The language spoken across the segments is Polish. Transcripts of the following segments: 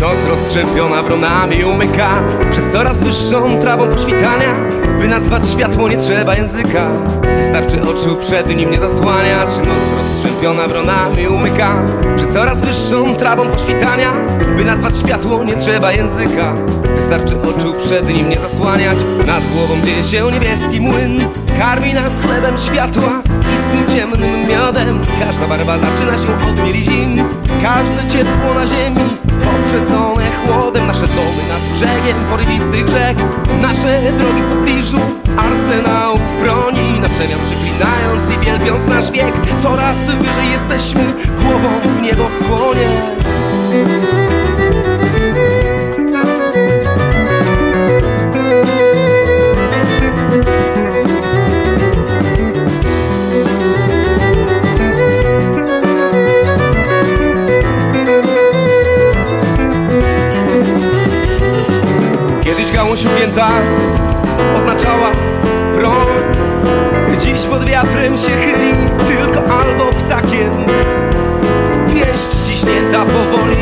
Noc rozstrzępiona wronami umyka. Przed coraz wyższą trawą poświtania By nazwać światło nie trzeba języka. Wystarczy oczu przed nim nie zasłaniać. Noc rozstrzępiona wronami umyka Przed coraz wyższą trawą poświtania. By nazwać światło nie trzeba języka. Wystarczy oczu przed nim nie zasłaniać. Nad głową dzieje się niebieski młyn. Karmi nas chlebem światła i snu ciemnym miodem. Każda barwa zaczyna się od mielizim Każde ciepło na ziemi poprzedzone chłodem. Nasze domy nad brzegiem porywistych rzek. Nasze drogi w pobliżu arsenałów broni Na przemian przeklinając i wielbiąc nasz wiek. Coraz wyżej jesteśmy głową w niebo skłonie. Kiedyś gałąź ugięta oznaczała broń Dziś pod wiatrem się chyli tylko albo ptakiem. Pięść ściśnięta powoli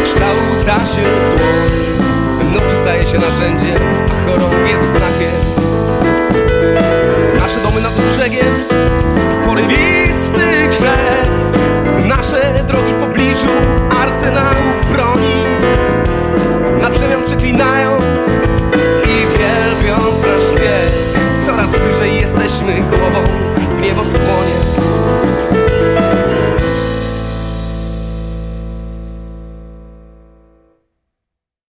odkształca się w dłoń Nóż staje się narzędziem, a chorągiew znakiem. Nasze domy nad brzegiem, jesteśmy głową w niebo skłonie